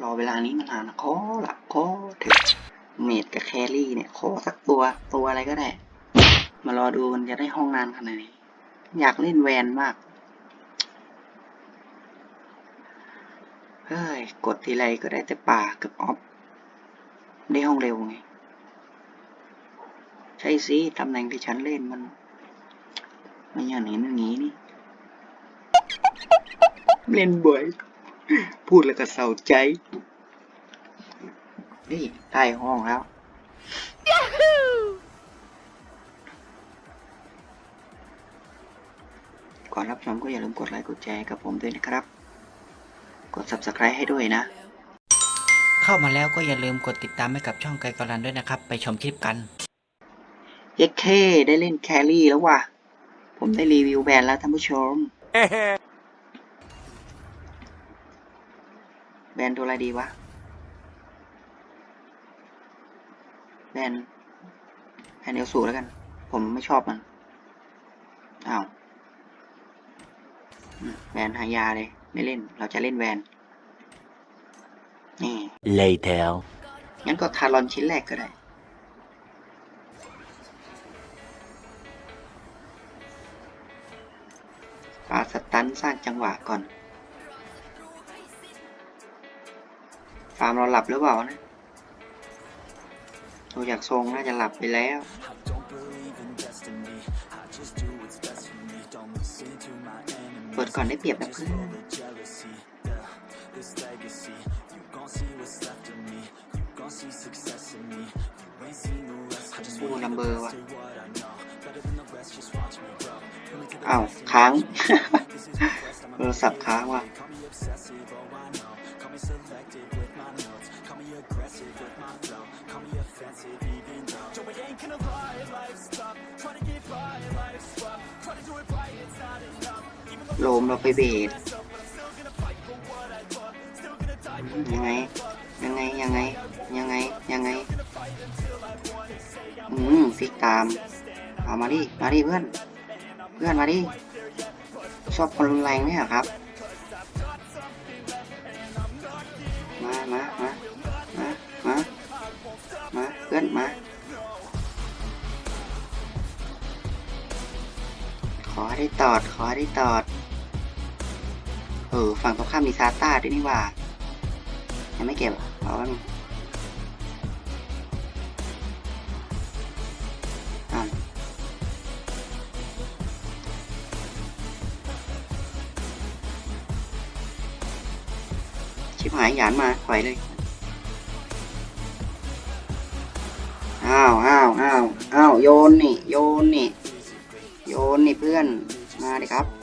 รอเวลานี้มานานนะขอละขอเถอะเมดกับแครี่เนี่ยขอสักตัวตัวอะไรก็ได้ มารอดูมันจะได้ห้องนานขนาดไหนอยากเล่นแวนมากเฮ้ยกดทีไรก็ได้แต่ป่ากับออฟได้ห้องเร็วไง ใช่สิตำแหน่งที่ฉันเล่นมันไมันอย่างนี้อย่างนี้นี่ เล่นบ่อย พูดแล้วก็เศร้าใจ นี่ได้ห้องแล้ว ก่อนรับชมก็อย่าลืมกดไลค์กดแชร์ให้กับผมด้วยนะครับ กด subscribe ให้ด้วยนะ เข้ามาแล้วก็อย่าลืมกดติดตามให้กับช่องไกด์กอลันด้วยนะครับ ไปชมคลิปกัน เย็ดเคได้เล่นแครี่แล้วว่ะ ผมได้รีวิวแบรนด์แล้วท่านผู้ชม แบรนด์ตัวอะไรดีวะ แบรนด์แบรนด์เอลสูแล้วกัน ผมไม่ชอบมันอ้าวอืมแบรนด์หายาเลย ไม่เล่น เราจะเล่นแบรนด์นี่ Later. งั้นก็ทารอนชิ้นแรกก็ได้ ปาสตันสร้างจังหวะก่อนาร์มเราหลับหรือเปล่านะดูจากทรงน่าจะหลับไปแล้วเปิดก่อนได้เปรียบนะเพื่อนโอ้ลัมเบอร์ว่ะอ้าวค้างโทรศัพท์ค้างว่ะ โลมเราไปเบสยังไง ยังไง ยังไง ยังไง ยังไง อืมฟิกตาม เอามาดิ มาดิเพื่อน เพื่อนมาดิ ชอบคนรุนแรงไหมครับ มา มา มา มา มา มาเพื่อนมา ขอให้ได้ตอด ขอให้ได้ตอด เออ ฝั่งตรงข้ามมีซาต้าด้วยนี่ว่า ยังไม่เก็บเอาไว้มึงอ่ชิบหายหยานมา ถอยเลย อ้าวอ้าวอ้าวอ้าวโยนนี่ โยนนี่ โยนนี่เพื่อน มาดิครับ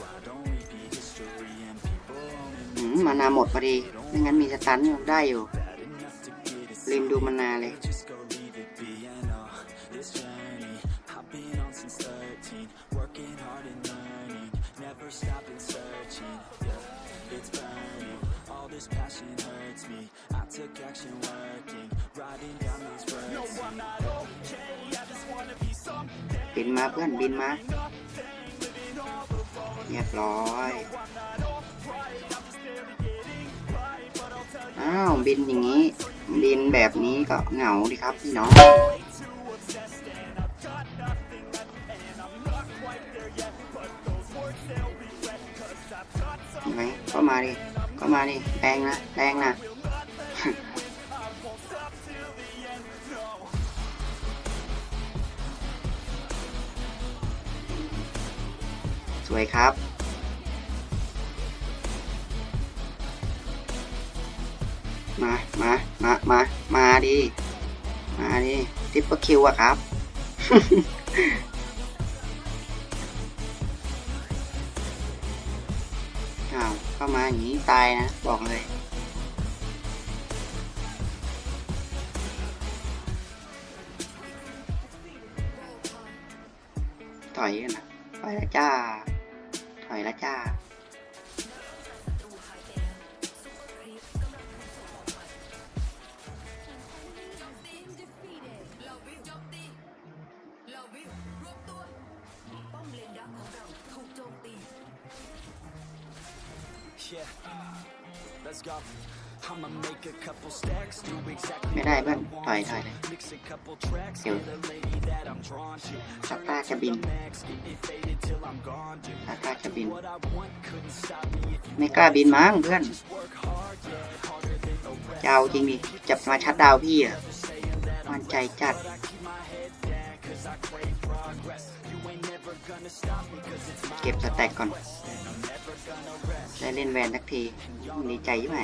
มานาหมดพอดี ไม่งั้นมีสตันอยู่ได้อยู่ริมดูมานาเลย บินมาเพื่อนบินมาเรียบร้อย อ้าวบินอย่างนี้ บินแบบนี้ก็เหงาดิครับพี่น้องเห็นไหมก็มาดิ ก็มาดิแรงนะแรงนะสวยครับ มามามามามาดิมาดิทิปเปอร์คิวอะครับ อ้าว เข้ามาอย่างนี้ตายนะ บอกเลยถอยกันนะ ไปล้วจ้า ถอยล้วจ้า ไม่ได้เพื่อนถอยถอยเลยเดี๋ยวสตาร์จะบินสตาร์จะบิน ไม่กล้าบินมั้งเพื่อนจะเอาจริงดิจะมาชัดดาวพี่อะมันใจจัดเก็บสแต็กก่อน ได้เล่นแวนสักทีดีใจยิ่งไหม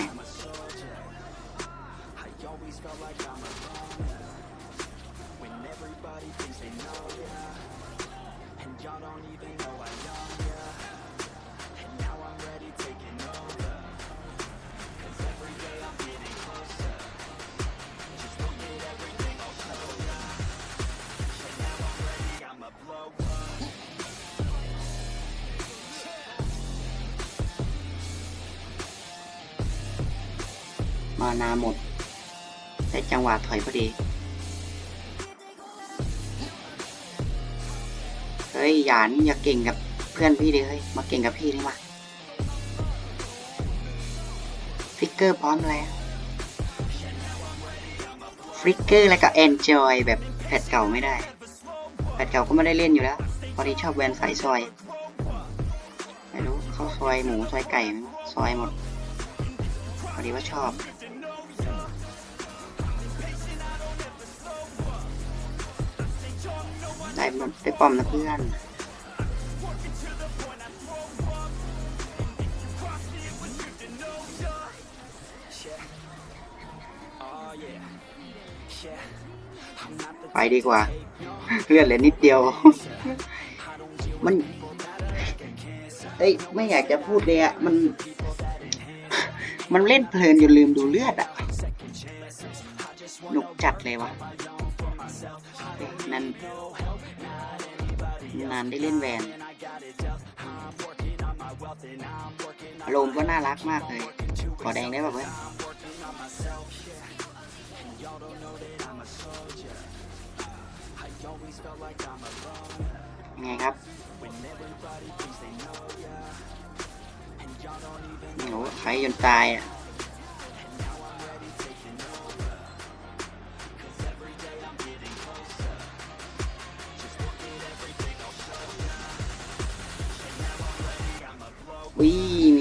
มานาหมด ได้จังหวะถอยพอดี เฮ้ยอย่านี่อย่าเก่งกับเพื่อนพี่ดิเฮ้ย มาเก่งกับพี่ดิมาฟิกเกอร์พร้อมแล้ว ฟิกเกอร์แล้วก็แอนจอยแบบแพทเก่าไม่ได้ แพทเก่าก็ไม่ได้เล่นอยู่แล้ว พอดีชอบแวนสายซอย ไม่รู้ เข้าซอยหมูซอยไก่ซอยหมดพอดีว่าชอบ ได้หมดได้ป้อมนะเพื่อนไปดีกว่าเลือดเหลือนิดเดียว มัน เอ้ย ไม่อยากจะพูดเลยอะมัน มันเล่นเพลินจนลืมดูเลือดอะ หนุกจัดเลยวะนั่นนานได้เล่นแวนอารมณ์ก็น่ารักมากเลย ขอแดงได้ป่ะเพื่อนไงครับโอ้โหใครจนตายอะ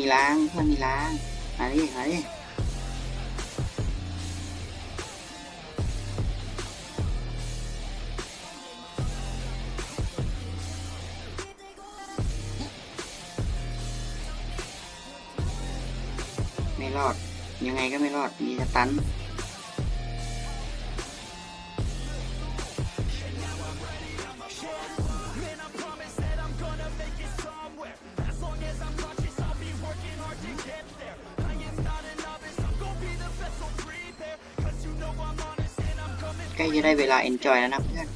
มีล้างเพื่อนมีล้างมาดิมาดิไม่รอด ยังไงก็ไม่รอด มีสตัน ใกล้จะได้เวลา enjoy แล้วนะเพื่อน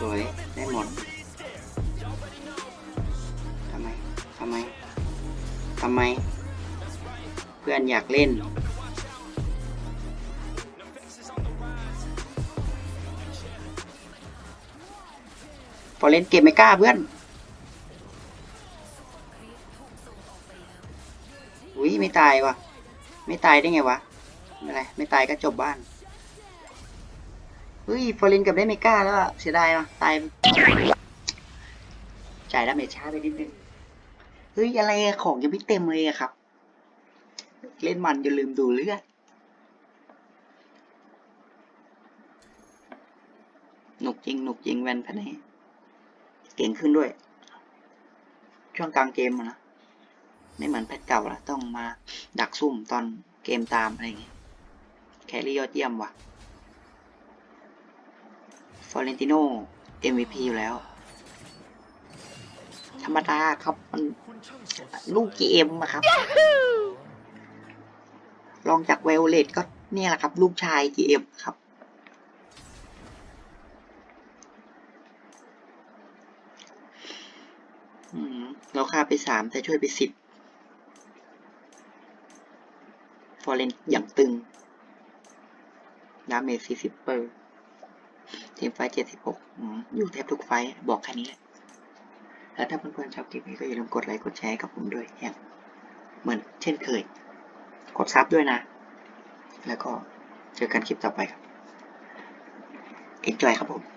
สวย ได้หมดทำไม ทำไม ทำไม เพื่อนอยากเล่นพอเล่นเกมไม่กล้าเพื่อน ไม่ตายวะไม่ตายได้ไงวะไม่ไรไม่ตายก็จบบ้านเฮ้ยฟอร์เรนกับได้ไม่กล้าแล้วอะเสียดายว่ะตายจ่ายดาเมจช้าไปนิดนึงเฮ้ยอะไรของยังไม่เต็มเลยอะครับ เล่นมันอย่าลืมดูเลือดหนุกจริงหนุกจริงแวนพะเนเก่งขึ้นด้วย ช่วงกลางเกมนะ ไม่เหมือนแพทเก่าละต้องมาดักซุ่มตอนเกมตามอะไรอย่างเงี้ยแครี่ยอดเยี่ยมว่ะฟอเรนติโน่ MVP อยู่แล้ว ธรรมดาครับมันลูก GM อะครับ ลองจากเวลเลตก็เนี่ยแหละครับ ลูกชาย GM ครับเราฆ่าไปสามแต่ช่วยไปสิบ ฟอร์เรนอย่างตึงดาเมจสี่สิบเปอร์ทีมไฟเจ็ดสิบหกอยู่แทบทุกไฟบอกแค่นี้แหละ แล้วถ้าเพื่อนๆชอบคลิปนี้ก็อย่าลืมกดไลค์กดแชร์กับผมด้วยอย่างเหมือนเช่นเคย กดซับด้วยนะ แล้วก็เจอกันคลิปต่อไปครับ enjoy ครับผม